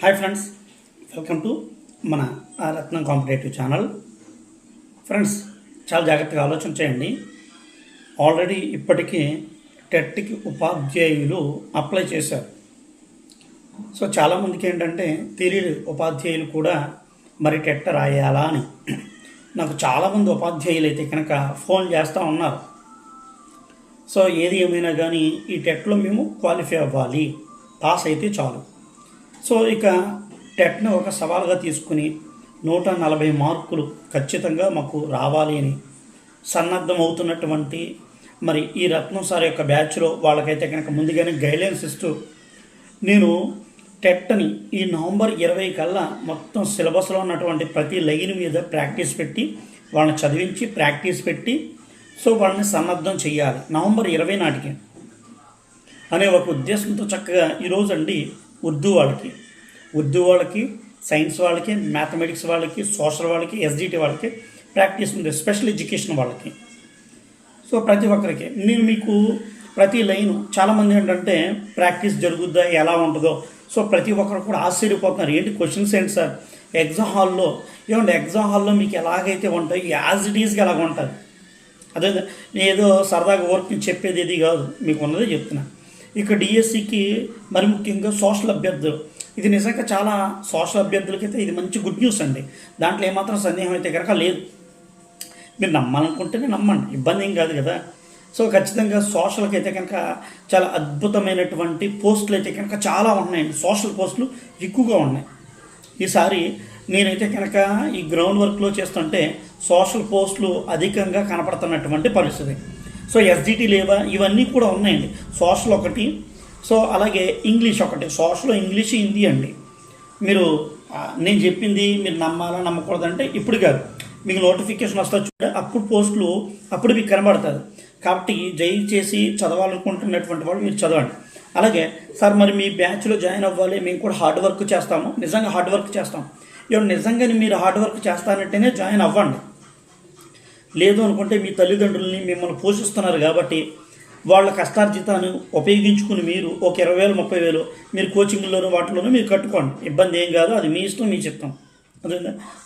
Hi friends welcome to మన రత్నం competitive channel. Friends చాలా జాగ్రత్తగా ఆలోచన చేయండి. ఆల్రెడీ ఇప్పటికీ టెట్కి ఉపాధ్యాయులు అప్లై చేశారు. సో చాలామందికి ఏంటంటే తెలియదు ఉపాధ్యాయులు కూడా మరి టెట్ రాయాలా అని. నాకు చాలామంది ఉపాధ్యాయులు అయితే కనుక ఫోన్ చేస్తూ ఉన్నారు. సో ఏది ఏమైనా కానీ ఈ టెట్లో మేము క్వాలిఫై అవ్వాలి. పాస్ అయితే చాలు. సో ఇక టెట్ను ఒక సవాల్గా తీసుకుని నూట నలభై మార్కులు ఖచ్చితంగా మాకు రావాలి అని సన్నద్ధం అవుతున్నటువంటి మరి ఈ రత్నం సార్ యొక్క బ్యాచ్లో వాళ్ళకైతే కనుక ముందుగానే గైడ్లైన్స్ ఇస్తూ నేను టెట్ని ఈ నవంబర్ ఇరవై కల్లా మొత్తం సిలబస్లో ఉన్నటువంటి ప్రతి లైన్ మీద ప్రాక్టీస్ పెట్టి వాళ్ళని చదివించి ప్రాక్టీస్ పెట్టి సో వాళ్ళని సన్నద్ధం చేయాలి నవంబర్ ఇరవై నాటికి అనే ఒక ఉద్దేశంతో చక్కగా ఈరోజు అండి ఉర్దూ వాళ్ళకి. ఉర్దూ వాళ్ళకి సైన్స్ వాళ్ళకి మ్యాథమెటిక్స్ వాళ్ళకి సోషల్ వాళ్ళకి ఎస్డిటి వాళ్ళకి ప్రాక్టీస్ ఉంది స్పెషల్ ఎడ్యుకేషన్ వాళ్ళకి. సో ప్రతి ఒక్కరికి నేను మీకు ప్రతి లైన్ చాలామంది ఏంటంటే ప్రాక్టీస్ జరుగుద్దా ఎలా ఉంటుందో సో ప్రతి ఒక్కరు కూడా ఆశ్చర్యపోతున్నారు. ఏంటి క్వశ్చన్స్ ఏంటి సార్? ఎగ్జామ్ హాల్లో ఏమంటే ఎగ్జామ్ హాల్లో మీకు ఎలాగైతే ఉంటాయి యాజ్ ఇట్ ఈస్గా ఎలాగ ఉంటుంది అదే ఏదో సరదాగా వర్క్ చెప్పేది ఇది కాదు మీకు ఉన్నదే చెప్తున్నా. ఇక డిఎస్సికి మరి ముఖ్యంగా సోషల్ అభ్యర్థులు. ఇది నిజంగా చాలా సోషల్ అభ్యర్థులకైతే ఇది మంచి గుడ్ న్యూస్ అండి. దాంట్లో ఏమాత్రం సందేహం అయితే కనుక లేదు. మీరు నమ్మాలనుకుంటేనే నమ్మండి. ఇబ్బంది ఏం కాదు కదా. సో ఖచ్చితంగా సోషల్కి అయితే కనుక చాలా అద్భుతమైనటువంటి పోస్టులు అయితే కనుక చాలా ఉన్నాయండి. సోషల్ పోస్టులు ఎక్కువగా ఉన్నాయి. ఈసారి నేనైతే కనుక ఈ గ్రౌండ్ వర్క్లో చేస్తుంటే సోషల్ పోస్టులు అధికంగా కనపడుతున్నటువంటి పరిస్థితి. సో ఎస్డిటీ లేవా? ఇవన్నీ కూడా ఉన్నాయండి. సోషల్ ఒకటి సో అలాగే ఇంగ్లీష్ ఒకటి సోషల్ ఇంగ్లీష్ హిందీ అండి. మీరు నేను చెప్పింది మీరు నమ్మాలా నమ్మకూడదంటే ఇప్పుడు కాదు. మీకు నోటిఫికేషన్ వస్తా చూడ అప్పుడు పోస్టులు అప్పుడు మీకు కనబడుతుంది. కాబట్టి దయచేసి చదవాలనుకుంటున్నటువంటి వాళ్ళు మీరు చదవండి. అలాగే సార్ మరి మీ బ్యాచ్లో జాయిన్ అవ్వాలి మేము కూడా హార్డ్ వర్క్ చేస్తాము నిజంగా హార్డ్ వర్క్ చేస్తాం. ఇవ్వండి నిజంగానే మీరు హార్డ్ వర్క్ చేస్తానంటేనే జాయిన్ అవ్వండి. లేదు అనుకుంటే మీ తల్లిదండ్రులని మిమ్మల్ని పోషిస్తున్నారు కాబట్టి వాళ్ళ కష్టార్జితాన్ని ఉపయోగించుకుని మీరు ఒక ఇరవై వేలు ముప్పై వేలు మీరు కోచింగ్లోనూ వాటిలోనూ మీరు కట్టుకోండి. ఇబ్బంది ఏం కాదు అది మీ ఇష్టం మీ చిత్తం. అదే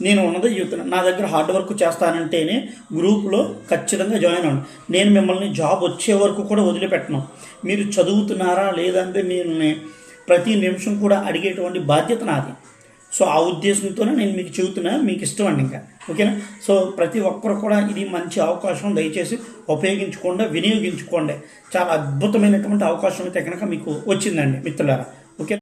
నేను ఉన్నదే చెప్తున్నాను నా దగ్గర హార్డ్ వర్క్ చేస్తానంటేనే గ్రూప్లో ఖచ్చితంగా జాయిన్ అవ్వండి. నేను మిమ్మల్ని జాబ్ వచ్చే వరకు కూడా వదిలిపెట్టను. మీరు చదువుతున్నారా లేదంటే మీరు ప్రతి నిమిషం కూడా అడిగేటువంటి బాధ్యత నాది. సో ఆ ఉద్దేశంతోనే నేను మీకు చెబుతున్నా మీకు ఇష్టం అండి ఇంకా. ఓకేనా? సో ప్రతి ఒక్కరు కూడా ఇది మంచి అవకాశం దయచేసి ఉపయోగించుకోండి వినియోగించుకోండి. చాలా అద్భుతమైనటువంటి అవకాశం అయితే కనుక మీకు వచ్చిందండి మిత్రులారా. ఓకే?